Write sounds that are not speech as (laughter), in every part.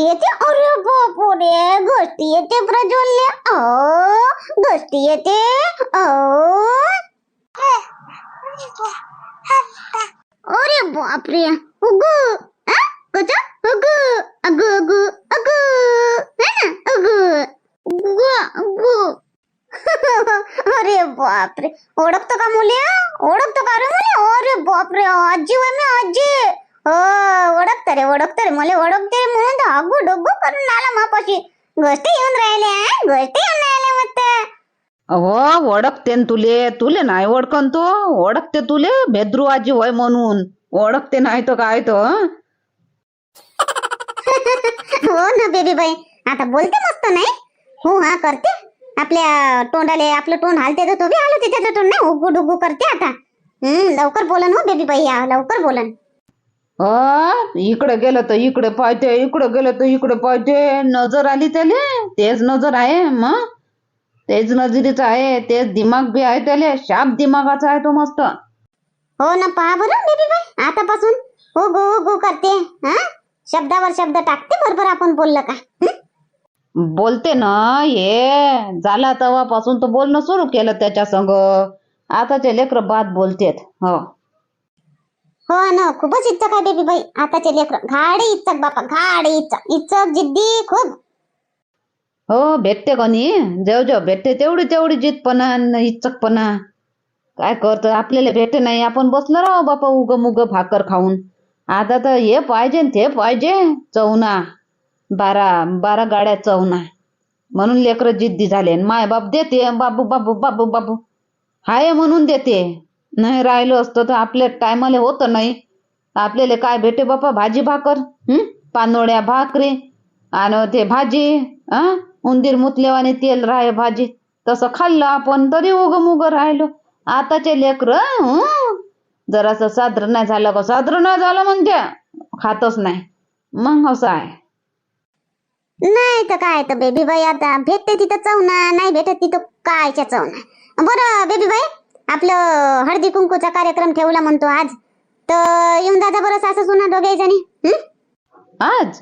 गोष्टी येते अरे बापरे गोष्टी येते प्रज्वल्य ओ गोष्टी येते ओ. अरे बापरे उगू कच कुछ? उगू अगू अगू अगू है ना अगू अरे बापरे ओळखतो का मुली ओळखतो का रे मुली अरे बापरे आजी वय मी आजी. हो ओळखतो रे ओळखतो रे. मुले ओळखते रे म्हणून तर अगू डुगू करून आला मापाशी. गोष्टी येऊन राहिले? गोष्टी येऊन राहिले मग हो ओळखते न तुले. तुले नाही ओळखन तो. ओळखते तुले भेद्रू आजी होय म्हणून. ओळखते नाही तर काय तो हं? (laughs) ना बेबी बाई आता बोलते मस्त नाही? हो हा करते. आपल्या तोंडाले आपलं तोंड हालते तर तो बी हालते त्याचं तोंड नाही? उगू डुगू करते आता. हम्म लवकर बोलन हो बेबी बाई या लवकर बोलन. हो इकडे गेलं तर इकडे पाहते इकडे गेलं तर इकडे पाहते. नजर आली त्याले? तेच नजर आहे मग तेच नजरीचं आहे तेच दिमाग बी आहे त्याले. शाप दिमागाचा आहे तो मस्त. हो ना पहा बरं बेबी बाई आतापासून. उगू उगू करते हा? शब्दावर शब्द टाकते बरोबर आपण बोललं का? हं? बोलते ना हे झाला तेव्हापासून तो बोलणं सुरू केलं त्याच्या संग. आताचे लेकर बाद बोलतेत हो. हो ना खूपच इच्छक आहे बेबी बाई. आताचे लेकर. घाडे इच्छक बापा घाडे इच्छक. इच्छक जिद्दी खूप. हो भेटते कोणी. जेव जेव भेटते तेवढी तेवढी जिद्दपणा न इच्छकपणा. काय करतो आपल्याला भेटते नाही. आपण बसलो राव बापा उग मुग भाकर खाऊन. आता तर हे पाहिजे ते पाहिजे चवना. बारा बारा गाड्या चवना. म्हणून लेकरं जिद्दी झाले. माय बाप देते बाबू बाबू बाबू बाबू. हाय म्हणून देते. नाही राहिलो असतं तर आपल्या टायमाला होतं नाही. आपल्याला काय भेटे बापा? भाजी भाकर? हम्म पानोळ्या भाकरी? आणि ते भाजी आ उंदीर मुतल्यावाने तेल राहे भाजी. तसं खाल्लं आपण तरी उग राहिलो. आताचे लेकर जरासं सादर नाही झालं का? सादर नाही झालं म्हणजे खातच नाही. मग असं आहे. नाही तर काय तर बेबी बाई आता भेटते तिथं चवना नाही भेटत तिथं कायच्या चवना. बरं बेबी बाई आपलं हळदी कुंकूचा कार्यक्रम ठेवला म्हणतो आज. तर येऊन दादा बरं सासू सुना दोघे जणी. हं? आज?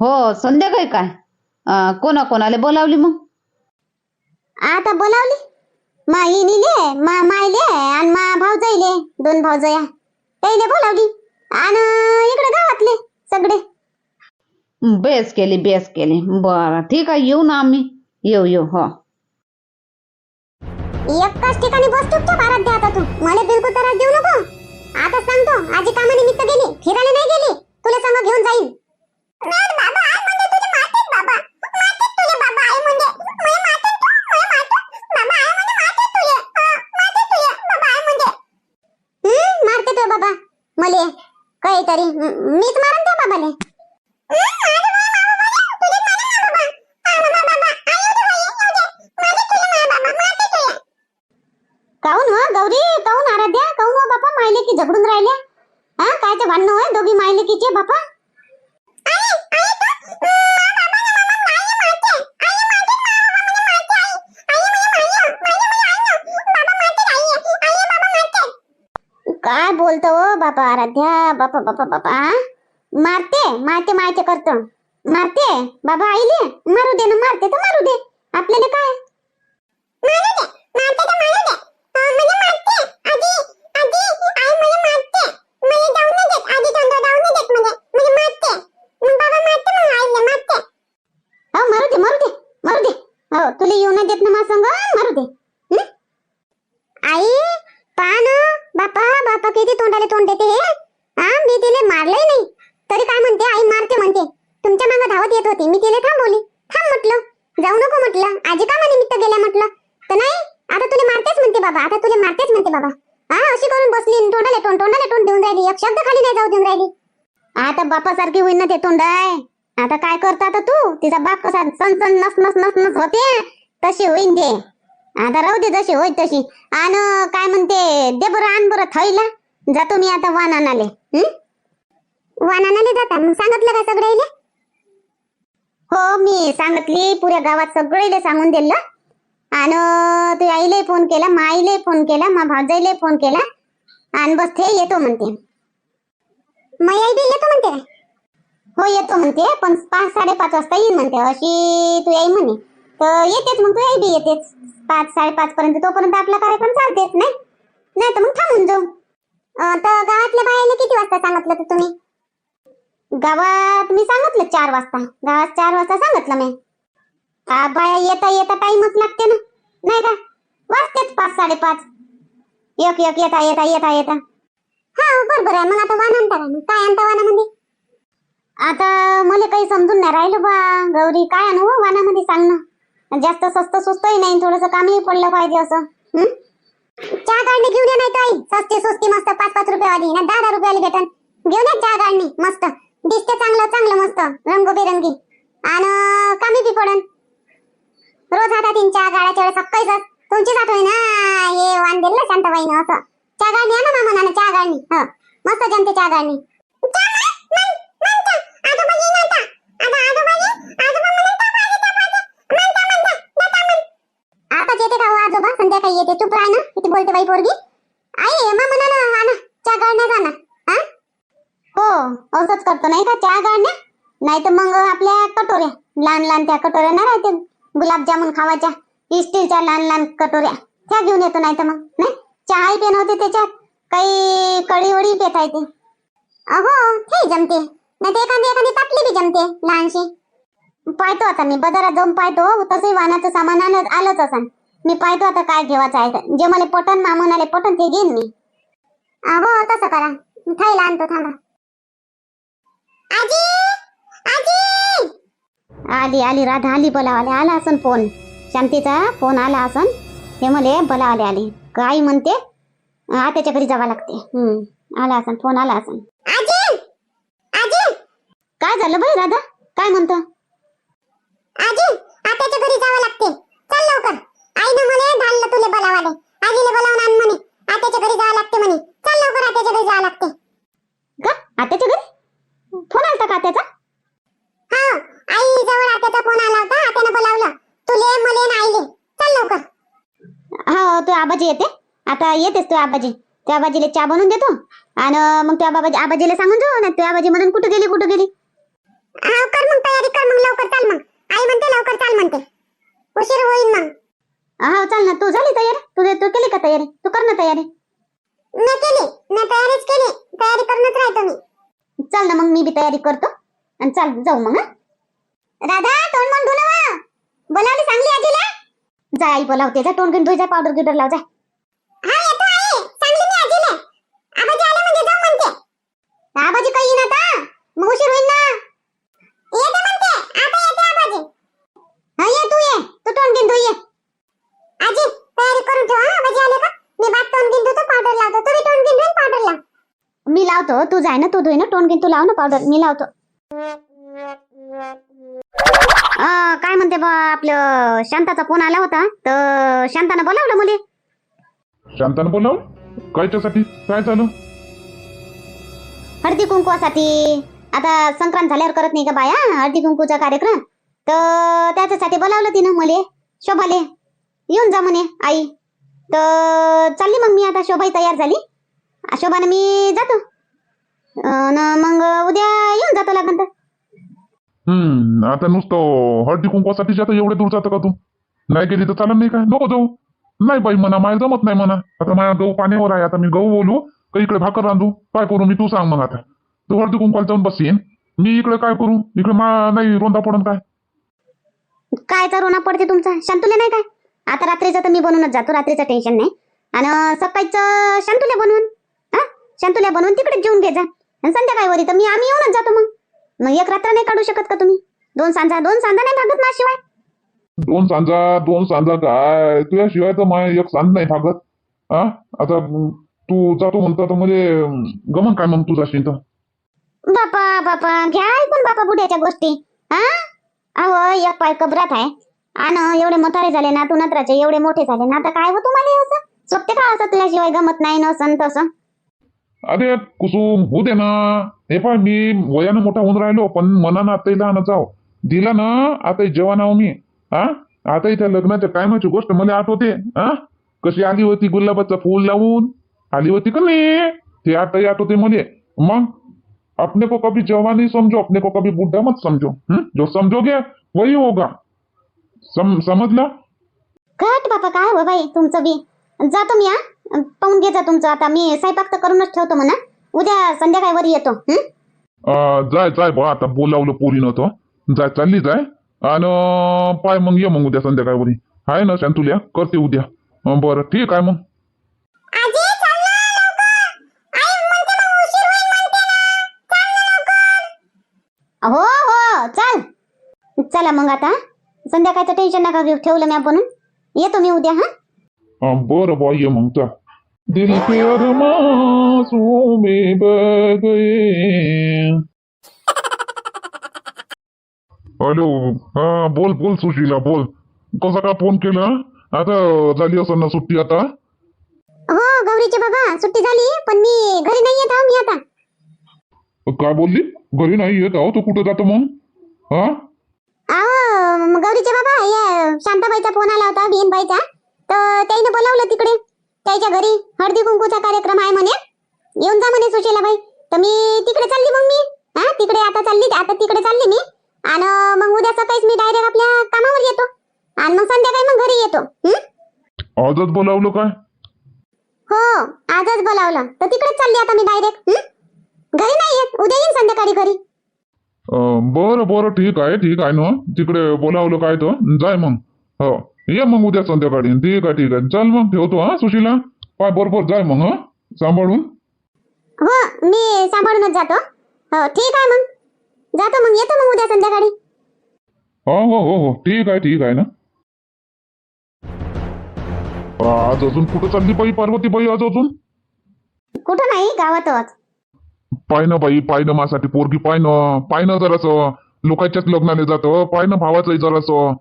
हो संध्याकाळी काय? कोणा कोणाला बोलावली मग? आता बोलावली? मा इनीले मा मायले आणि मा भाऊजाईले. दोन भाऊजया. त्याईले बोलावली. आणि इकडे गावातले सगळे. बेस केली बेस केली. बरं ठीक आहे येऊ ना आम्ही. येऊ येऊ हो. एकाच ठिकाणी बस चुपचाप आराध्या आता तू. मला बिलकुल त्रास देऊ नको. आता सांगतो आजी कामानिमित्त गेली फिरायला नाही गेली. तुला संग घेऊन जाईल बाबा आई म्हणजे तुझे मारतेच बाबा मारतेच तुझे बाबा आई म्हणजे मला मारतेच तू मला मारतेच बाबा आई म्हणजे मारतेच तुझे मारतेच तुझे बाबा आई म्हणजे हं मारते तो बाबा मले काहीतरी हं, मीच मारन त्या बाबाले काऊन हो गौरी काऊन आराध्या काऊन हो बापा मायले की झगडून राहिल्या हा काय ते भांडण होय दोघी मायले कीचे बापा काय बोलतो हो बापा आराध्या बापा बापा बापा मारते मारते मायचे करतो. मारते? बाबा आईले? मारू दे ना मारते तर मारू दे. आपल्याला काय? म्हणजे म्हणजे म्हणजे हो, हो, तुला येऊ न देत ना मग संग. मारू दे. आई पान बापा बापा किती तोंडाले तोंड देते हे? हा मी तिले मारलंय नाही. तरी काय म्हणते? आई मारते म्हणते. तुमच्या मागे धावत येत होती. मी तिले थांबवली. थांब म्हटलं. जाऊ नको म्हटलं. आजी का निमित्त गेल्या म्हटलं? तर नाही? आता तुला मारतेच म्हणते बाबा. आता तुला मारतेच म्हणते बाबा. हा अशी करून बसली. तोंडाले तोंड तोंडाले तोंड देऊन राहिली. एक शब्द खाली नाही जाऊ देऊन राहिली. आता बापासारखी होईन ना ते तोंड आहे आता काय करता आता तू? तिचा बाप कसा सन सन नस नस नस नस होते. तशी होईन ते. आता राहू दे जशी होय तशी. आण काय म्हणते दे बरं आण बरं थैला. जातो मी आता वान आणाले वान आणाले जाता? मग सांगितलं का सगळ्याले हो मी सांगितली. पुऱ्या गावात सगळेले सांगून दिलं. आणि तू आईले फोन केला मा आईले फोन केला मा भावजाईले फोन केला. आणि बस ते येतो म्हणते. मै आई बी येतो म्हणते? हो येतो म्हणते. पण पाच साडेपाच वाजता येईन म्हणते. अशी तू याई म्हणे. तर येतेच मग तू बी येतेच पाच साडेपाच पर्यंत तोपर्यंत आपला कार्यक्रम चालतेच नाही? नाही तर मग थांबून जाऊ. तर गावातल्या बायाला किती वाजता सांगितलं तर तुम्ही? गावात मी सांगितलं चार वाजता. गावात चार वाजता सांगितलं मी. का बाया येता येता टाइमच लागते ना. नाही का? वाजतेच पाच साडेपाच. एक एक येता येता येता येता. हा बरोबर आहे. मग आता वाण आणता काय काय आणता वाणामध्ये आता मला काही समजून नाही राहिलं बा. गौरी काय आणू हो वाणामध्ये सांग ना जास्त स्वस्त स्वस्तही नाही थोडस कामही पडलं पाहिजे असं. चहा गाडणी घेऊन ये नाही ताई सस्ती स्वस्ती मस्त पाच पाच रुपयावाली ना दहा दहा रुपयाला भेटन. घेऊन चहा गाडणी मस्त. दिसते चांगलं चांगलं मस्त रंगोबेरंगी. आणि कमी बी पडन. रोज आता तीन चहा गाड्याच्या वेळेस सकाळीच. तुमचीच आठवण ना? हे वाण दिलं ना शांताबाईनं असं. चहा गाडणी आहे ना मामा चहा गाडणी हो मस्त जमते चहा गाडणी आता येते का हो आजोबा? संध्याकाळी येते. चुप राह ना किती बोलते बाई पोरगी. आई मा म्हणाला आणा चहा गाळण्या जाणा हा? हो असंच करतो. नाही का चहा गाळण्या? नाही तर मग आपल्या कटोऱ्या. लहान लहान त्या कटोऱ्या नाही राहते गुलाबजामुन खावायच्या स्टीलच्या लहान लहान कटोऱ्या. त्या घेऊन येतो नाही तर मग. नाही? चहाही पेन होते त्याच्यात. काही कढी वडी पेता येते. अहो ते जमते. नाही तर एखादी एखादी ताटली बी जमते लहानशी. पाहतो आता मी. बाजारात जाऊन पाहतो. तसंही वाहनाचं सामान आलं आलंच असन. मी पाहतो आता काय घेवायचं आहे जे मला पटन मामून आले पटन ते घेईन मी. अहो तसं करा मी खायला आणतो थांबा. आजी! आजी! आली आली राधा आली बोलावाले आला असन फोन शांतीचा फोन आला असन. हे मले बोलावाले आले. काय म्हणते आत्याच्या घरी जावं लागते. हम्म आला असन फोन आला असन. आजी! आजी! काय झालं बरं राधा? काय म्हणतो? आजी आत्याच्या घरी जावं लागते. चल लवकर. आईनं म्हणे घाललं तुले बोलावाले. आजीले बोलावून आण म्हणे. आत्याच्या घरी जावं लागते म्हणे. चल लवकर आत्याच्या घरी जावं लागते. का आत्याच्या घरी? फोन आलता का आत्याचा? हा आई जवळ आत्याचा फोन आला होता. आत्यानं बोलावलं तुले मले न आईले. चल लवकर. हा तू आबाजी येते. आता येतेस तू आबाजी. त्या आबाजीला चहा बनवून देतो. आणि मग त्या बाबाजी आबाजीला सांगून जाऊ ना त्या आबाजी म्हणून कुठे गेली कुठे गेली? हा कर मग तयारी कर मग आई म्हणते लवकर चाल म्हणते उशीर होईल मग हा चाल ना तू झाली तयारी तू तयारी? तू कर ना तयारी. नाही केली नाही तयारीच केली तयारी करूनच राहतो मी. चल ना मग मी बी तयारी करतो. आणि चाल जाऊ मग हं? राधा तोंड मन धुणं बोलावली सांगली आजीला. जा आई बोलावते. जा तोंड घेऊन धुई जा पावडर गिवडर लाव जा हा येतो आई सांगली मी आजीला आबाजी आले म्हणजे जाऊ म्हणते आबाजी काही येईन आता मग उशीर होईल ना येते म्हणते आता येते आबाजी हा ये तू ये तू तोंड घेऊन धुई ये आजी तयारी करून ठेव हा आबाजी आले का मी बात तोंड घेऊन धुतो पावडर लावतो तू बी तोंड घेऊन धुईन पावडर लाव मी लावतो तू जाय ना तू धुई ना तोंड घेऊन तू लाव ना पावडर मी लावतो. काय म्हणते बा आपलं शांताचा फोन आला होता तर शांतानं बोलावलं मुली? शांतानं बोलाव कायच्यासाठी काय झालं? हळदी कुंकवासाठी. आता संक्रांत झाल्यावर करत नाही का बाया हळदी कुंकूचा कार्यक्रम? तर त्याच्यासाठी बोलावलं तिनं मले शोभाले. येऊन जा म्हणे आई. तर चालली मग मी आता शोभाही तयार झाली. शोभाने मी जातो. अन मग उद्या येऊन जातो लागन तर. हम्म आता नुसतं हळदी कुंकवासाठी आता एवढे दूर जातं का तू? नाही गेली तर चालत नाही काय नको जाऊ. नाही बाई म्हणा मला जमत नाही म्हणा. आता माझ्या गहू पाण्यावर आहे आता मी गहू बोलू का इकडे भाकर रांधू? काय करू मी? तू सांग मग आता. तू हळदी कुंकवाला जाऊन बसीन मी इकडे काय करू? इकडे मा नाही रोंदा पडन काय? कायचा रोना पडते तुमचा? शांतुले नाही काय? आता रात्रीचं तर मी बनवूनच जातो रात्रीचं टेन्शन नाही. आणि सकाळचं शांतुल्या बनवून हा? शांतुल्या बनवून तिकडे जेवून घे जा. आणि संध्याकाळी वरी तर मी आम्ही येऊनच जातो मग. मग एक रात्र नाही काढू शकत का तुम्ही? दोन सांजा दोन सांजा नाही भागत माझ्याशिवाय? दोन सांजा दोन सांजा काय? तुझ्याशिवाय तर माझ्या एक सांज नाही भागत. हा? आता तू जातो म्हणतो तर म्हणजे गमन काय मग तुझा तर बापा बापा घ्या ऐकून बापा बुड्याच्या गोष्टी. हा? अहो एक पाय कबरात आहे. आणि एवढे मोठाले झाले ना तू नत्राचे एवढे मोठे झाले ना आता काय हो तुम्हाला असं? सोपते का असं तुझ्याशिवाय गमत नाही नसन तसं? अरे कुसुम होऊ दे ना. हे पाय मी वयानं मोठा होऊन राहिलो पण मनानं आता लहान जाव. दिला ना आता जवान आहो मी. हा आता इथं लग्नाच्या टायमाची गोष्ट मला आठवते. हा कशी आली होती गुलाबाचं फूल लावून? आली होती का नाही? ते आताही आठवते मला. मग? अपने को कभी जवान समझो अपने को कभी बुढ़ा मत समझो हम्म? जो समझोगे वही होगा. सम समझला घट बाबा काय हो बाई तुमचं बी? जातो मी हा. पाहून घे जा तुमचं. आता मी स्वयंपाक तर करूनच ठेवतो म्हणा. उद्या संध्याकाळवर येतो हं? अं, जाय जाय बा आता बोलावलं पोरीनं तो. जाय चालली जाय. आणि पाय मग ये मग उद्या संध्याकाळवरी आहे ना शांतुल्या? करते उद्या. अं, बरं ठीक आहे मग. हो हो चल. चला मग आता संध्याकाळचं टेन्शन नका घेऊ. ठेवलं मी बनून येतो मी उद्या हा? अं, बरं बा ये मग चा दिल के अरमासों में बह गए हॅलो हा बोल बोल सुशीला बोल. कसा का फोन केला? आता झाली असं ना सुट्टी आता? हो गौरीचे बाबा सुट्टी झाली पण मी घरी नाही येत आहो मी आता. काय बोलली? घरी नाही येत आहो तू कुठं जातो मग? हा? म गौरीचे बाबा हे शांताबाईचा फोन आला होता बिनबाईचा तर त्याने बोलावलं तिकडे. त्याच्या घरी हळदी कुंकूचा कार्यक्रम आहे म्हणे. येऊन जा म्हणे सुशीलाबाई. तर मी तिकडे चालली मग मी. हा तिकडे आता चालली आता तिकडे चालली मी. आणि मग उद्या सकाळीच मी डायरेक्ट आपल्या कामावर येतो. आणि मग संध्याकाळी मग घरी येतो. हं? आजच बोलावलं काय? हो आजच बोलावलं. तर तिकडेच चालली आता मी डायरेक्ट घरी नाही येत. उद्या येईन संध्याकाळी घरी. बरं बरं ठीक आहे ठीक आहे ना. तिकडे बोलावलं काय तर. जाय मग. हो. ये मग उद्या संध्याकाळी. ठीक आहे ठीक आहे चल मग ठेवतो हा सुशीला. पाय बरोबर जाय मग हा. सांभाळून. हो मी सांभाळूनच जातो. हो ठीक आहे मग. जातो मग येतो मग उद्या संध्याकाळी. हो हो हो हो. ठीक आहे ठीक आहे ना. आज अजून कुठं चालली बाई पार्वती बाई आज अजून? कुठं नाही गावातच. पाय ना बाई पाय ना माझ्यासाठी पोरगी पाय ना पाय ना जरासं. लोकांच्याच लग्नाला जातं पाय ना भावाचंही जरासं.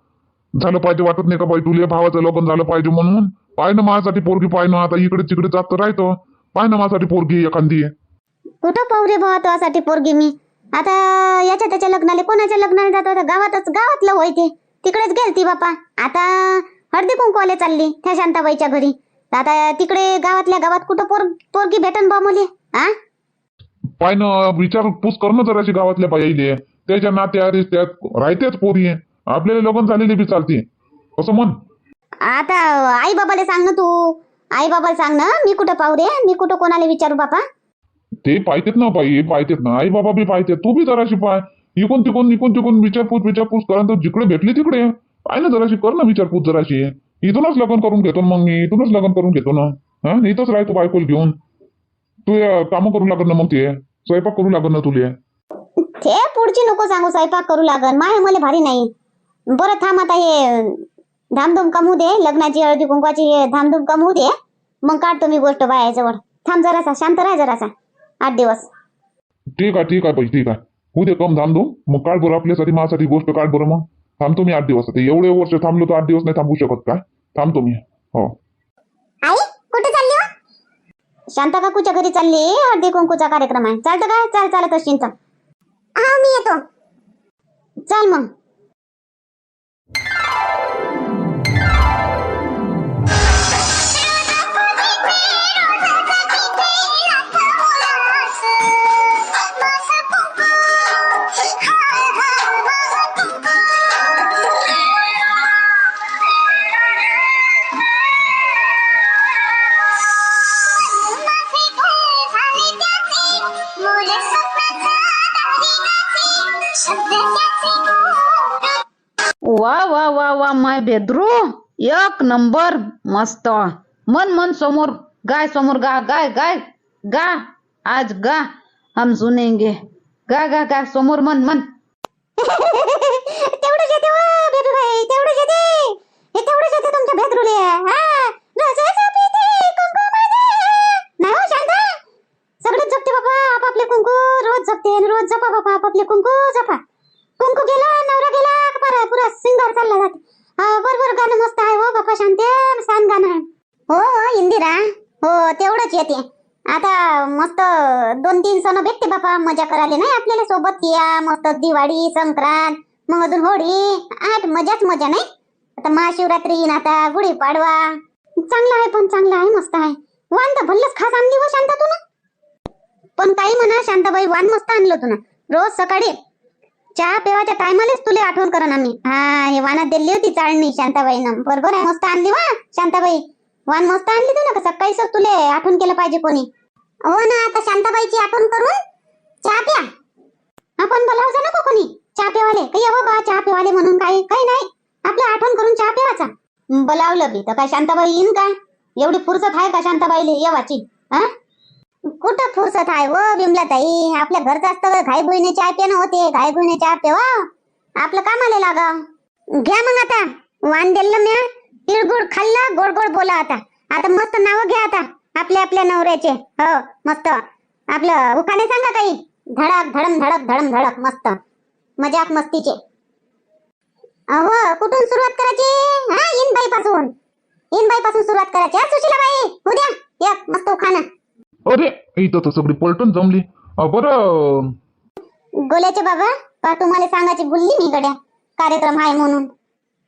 झालं पाहिजे वाटत नाही का बाई? तुले भावाचं लग्न झालं पाहिजे म्हणून. पाय ना माझ्यासाठी पोरगी पाय ना आता इकडे तिकडे जात राहतो. पाय ना माझ्यासाठी पोरगी एखादी. कुठं पाहू रे भावा तुझ्यासाठी पोरगी मी? आता याच्या त्याच्या लग्नाला कोणाच्या लग्नाला जातो? आता गावातच गावातलं होय ते. तिकडेच गेलती बापा. आता हळदी कुंकवाले चालली त्या शांताबाईच्या घरी. आता तिकडे गावातल्या गावात कुठं पोर पोरगी भेटन बा मुले? हा पाय ना विचारपूस करणं जराशी गावातल्या बाईले. त्याच्या नात्या रिश्त्यात राहतेच पोरी. आपल्याला लग्न झालेली बी चालते. असं म्हण. आता आई बाबाला सांग ना तू. आई बाबाला सांग ना मी कुठं पाहू रे मी कुठं कोणाला विचारू बापा? ते पाहतेत ना बाई पाहतेत ना. आई बाबा बी पाहते तू बी जराशी पाय इकून तिकून इकून तिकून विचारपूस विचारपूस करा. तर जिकडे भेटली तिकडे. पाय ना जराशी कर ना विचारपूस जराशी. इथूनच लग्न करून घेतो मग मी. इथूनच लग्न करून घेतो ना. हा? इथंच राहतो बायकोल घेऊन. तू कामं करू लागत ना मग ते. स्वयंपाक करू लागत ना तुले. ते पुढची नको सांगू. स्वयंपाक करू लागन. माय मला भारी नाही. बरं थांब आता हे धामधूम कमवू दे लग्नाची हळदी कुंकवाची हे धामधूम कमवू दे मग काढतो मी गोष्ट बायाजवळ. थांब जरासा शांत राह जरासा आठ दिवस. ठीक आहे ठीक आहे बाई ठीक आहे. उद्या कम थांबतो मग काढ बरं आपल्यासाठी माझ्यासाठी गोष्ट काढ बरं मग. थांबतो मी आठ दिवस आता. एवढे वर्ष थांबलो तर आठ दिवस नाही थांबू शकत काय? थांबतो मी. हो. आई कुठे चालली हो? शांता काकूच्या घरी चालली? हळदी कुंकूचा कार्यक्रम आहे. चालतं काय चाल चालत असशील तर. हा मी येतो. चल मग. वा वा वा वा माय बेद्रू एक नंबर मस्त. मन मन समोर. गाय समोर गा गाय गाय. गा आज गा. हम सुनेंगे. गा गा गा समोर मन मन. तेवढं हो, वा भाई हे तुमच्या हा. पिते, कुंकू माझे. नाही हो आपापले कुंकू रोज जपते रोज जपा बापा आपापले कुंकू जपा. कुंकू गेला नवरा गेला का पुरा सिंगार चालला जाते. बरोबर गाणं मस्त आहे हो बापा शांते छान गाणं आहे. हो हो इंदिरा. हो तेवढंच येते. आता मस्त दोन तीन सण भेटते बापा मजा करायला नाही आपल्याला सोबत? या मस्त दिवाळी संक्रांत मग अजून होळी. आठ मजाच मजा नाही? आता महाशिवरात्री येईन आता गुढीपाडवा. चांगला आहे पण चांगला आहे मस्त आहे. वांदा भल्लच खास आणली हो व शांता तू ना पण काही म्हणा शांताबाई वाण मस्त आणलं तुला ना. रोज सकाळी चहा पेवाच्या टायमालाच तुला आठवण करा आम्ही. हा हे वानात दिली होती चाळणी शांताबाईनं. बरोबर आहे मस्त आणली वा शांताबाई. वाण मस्त आणली तू ना सकाळी सर तुले आठवण केलं पाहिजे कोणी. हो ना आता शांताबाईची आठवण करून चहा प्या. आपण बोलावचं नको कोणी. चहा पेवाले काही हो बा चहा पेवाले म्हणून काही काही नाही. आपली आठवण करून चहा पेवाचा बोलावलं बी. तर काय शांताबाई येईन का? एवढी फुरसत आहे का शांताबाईले? येवाची हा? कुठं फुरसत आहे हो व बिमला ताई आपल्या घरचं असतं घाई भुईने चहा पेन होते घाई भुईने चहा पेवा. आपलं कामाला लागा. घ्या मग आता. वान दिलं म्या तिळगुळ खाल्ला गोड गोड बोला आता. आता मस्त नाव घ्या आता आपल्या आपल्या नवऱ्याचे. हो मस्त. आपलं उखाणे सांगा काही. धडक धडम धडक धडम धडक मस्त. मजाक मस्तीचे. अहो कुठून सुरुवात करायची? हा इन बाई पासून इन बाई पासून सुरुवात करायची हा सुशीला बाई उद्या एक मस्त उखाणं. अरे इथं तर सगळी पलटून जमली. अं, बरं गोल्याचे बाबा पहा तुम्हाला सांगायची भुलली मी गड्या. कार्यक्रम आहे म्हणून.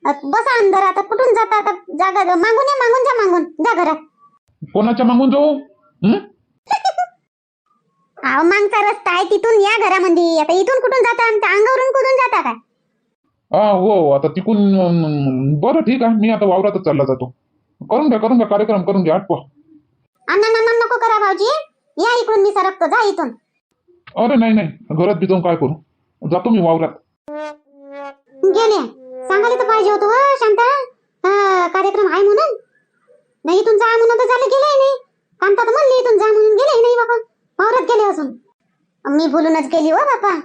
अ, बसा अंदर आता कुठून जाता आता? जागा. मागून या मागून जा मागून. जा घरात. कोणाच्या मागून जाऊ? हं? अहो मागचा रस्ता आहे तिथून या घरामध्ये आता इथून कुठून जाता त्या अंगावरून कुठून जाता काय? हा हो आता तिकून अं, बरं ठीक आहे. मी आता वावरातच चालला जातो. करून घ्या करून घ्या कार्यक्रम करून घ्या आटपा. अण्णा नन्ना नको करा भाऊजी. या इकडून मी सरकतो. जा इथून. अरे नाही नाही. घरात बी जाऊन काय करू? जातो मी वावरात. गेले. सांगायला तर पाहिजे होतं व शांता. हा, कार्यक्रम आहे म्हणून. नाही इथून जा म्हणून तर झालं गेले नाही. कांता तर म्हणली इथून जा म्हणून गेले नाही बाबा. वावरात गेले असून मी बोलूनच गेली हो बापा.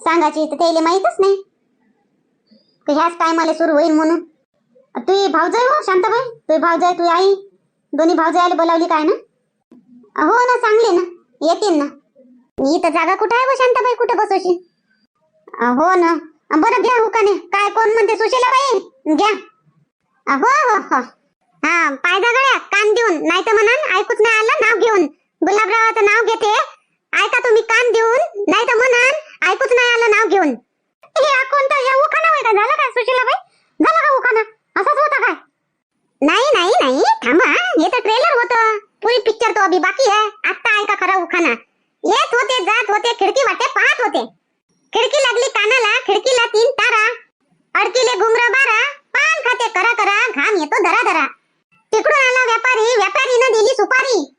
सांगायची तर त्याला माहीतच नाही. की ह्याच टायमाला सुरू होईल म्हणून. तू भावजाई हो शांताबाई. तू भावजाई तू आई. दोन्ही भावजाईला बोलावली काय ना? हो ना चांगले ना. येतील ना. मी इथं जागा कुठं आहे शांताबाई? कुठं बसवशी हो ना. बरं घ्या हुकाने. काय कोण म्हणते? सुशीला बाई घ्या. हो हो हो. हा पाय गळ्या कान देऊन. नाही तर म्हणाल ऐकूच नाही आलं नाव घेऊन. गुलाबरावाचं नाव घेते. ऐका तुम्ही कान देऊन. नाही तर म्हणाल ऐकूच नाही आलं नाव घेऊन. हे कोणतं कोणता या उखाना होय का? झालं का सुशीला बाई झालं का उखाना असंच होता काय? नाही नाही नाही. थांबा हे. तर ट्रेलर होतं. पुरी पिक्चर तो अभी बाकी है आता ऐका खरा उखाना? येत होते जात होते खिडकी वाटे पाहत होते. खिडकी लागली कानाला खिडकीला तीन तारा. अडकिले घुमर बारा. पान खाते करा करा. घाम येतो धरा धरा. तिकडून आला व्यापारी. व्यापारीनं दिली सुपारी.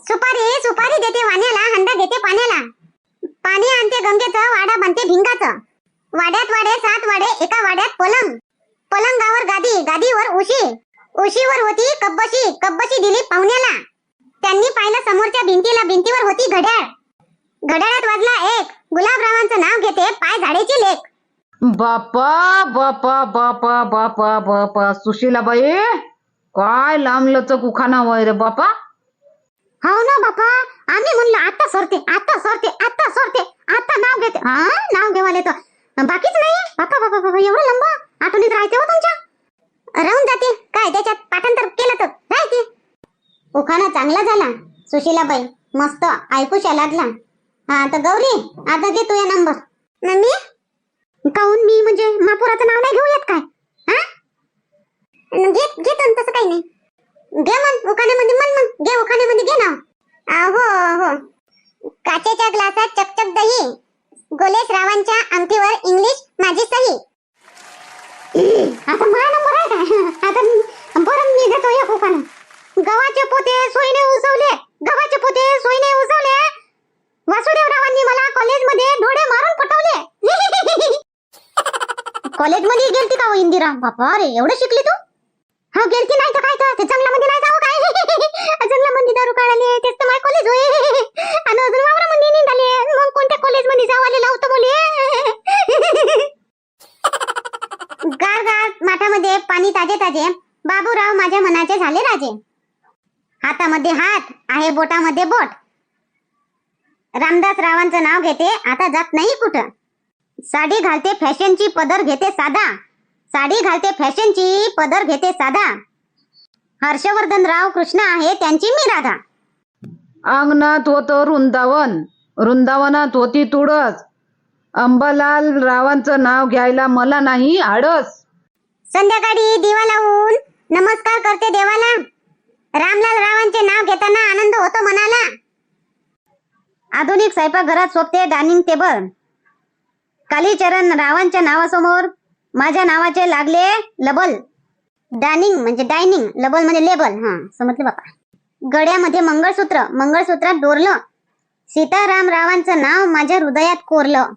सुपारी सुपारी देते वाण्याला हंडा देते पाण्याला. पाणी आणते गंगेचं वाडा बनते भिंगाचं. वाड्यात वाडे सात वाडे एका वाड्यात पलंग. पलंगावर गादी गादीवर उशी. उशीवर होती कब्बशी. कब्बशी दिली पाहुण्याला. त्यांनी पाहिलं समोरच्या भिंतीला. भिंतीवर होती घड्याळ. घड्याळात वाजला एक. गुलाबरावांचं नाव घेते पाय झाडेची लेख. बापा बापा बापा बापा बापा. सुशीलाबाई काय लांब लचक उखाणा वय रे बापा? हो ना बापा. आम्ही म्हणलं आता सरते आता सरते आता सरते. आता नाव घेते. हा नाव घेवाले तर. बाकीच नाही. बापा बापा बापा एवढं लंबा आठवणीत राहते हो तुमच्या? राहून जाते. काय त्याच्यात पाठांतर केलं तर? राहते उखाणा चांगला झाला. सुशीलाबाई मस्त ऐकूशा लागला. हा तर गौरी आता घे तू या नंबर मी काहून मी म्हणजे महापुराचं नाव नाही घेऊयात काय? हा? घेत घेतो तसं काही नाही. घे मन उखाण्यामध्ये मन मन घे उखाण्यामध्ये घे ना हो हो. काचेच्या ग्लासात चकचक दही. गोलेश रावांच्या अंगठीवर इंग्लिश माझी सही. आता माझा नंबर आहे का आता बरं मी घेतो एक उखाणं गव्हाचे पोते सोयीने उसवले. गव्हाचे पोते सोयीने उसवले. वासुदेवरावांनी मला कॉलेजमध्ये डोळे मारून पटवले. (laughs) कॉलेजमध्ये गेलती का हो इंदिरा? बापा रे एवढं शिकली तू? हा गेलती नाही तर काय तर? ते जंगलामध्ये नाही जाऊ काय? (laughs) जंगलामध्ये दारू काढाले तेच तर माय कॉलेज होय. (laughs) आणि अजून वावरामध्ये निघाले मग कोणत्या कॉलेजमध्ये जाऊ लावतो मुले गार ताटामध्ये पाणी ताजे ताजे बाबूराव माझ्या मनाचे झाले राजे. हातामध्ये हात आहे बोटामध्ये बोट. रामदास रावांचं नाव घेते आता जात नाही कुठं. साडी घालते फॅशनची पदर घेते साधा. साडी घालते फॅशनची पदर घेते साधा. हर्षवर्धन राव कृष्ण आहे त्यांची मी राधा. अंगणात होत वृंदावन. वृंदावनात होती तुळस. अंबालाल रावांचं नाव घ्यायला मला नाही आडस संध्याकाळी दिवा लावून नमस्कार करते देवाला. रामलाल रावांचे नाव घेताना आनंद होतो मनाला. आधुनिक स्वयंपाकघरात सोपते डायनिंग टेबल कालीचरण रावांच्या नावासमोर माझ्या नावाचे लागले लबल. डायनिंग म्हणजे डायनिंग लबल म्हणजे लेबल हा समजले बापा. गड्यामध्ये मंगळसूत्र मंगळसूत्रात डोरलं सीताराम रावांचं नाव माझ्या हृदयात कोरलं.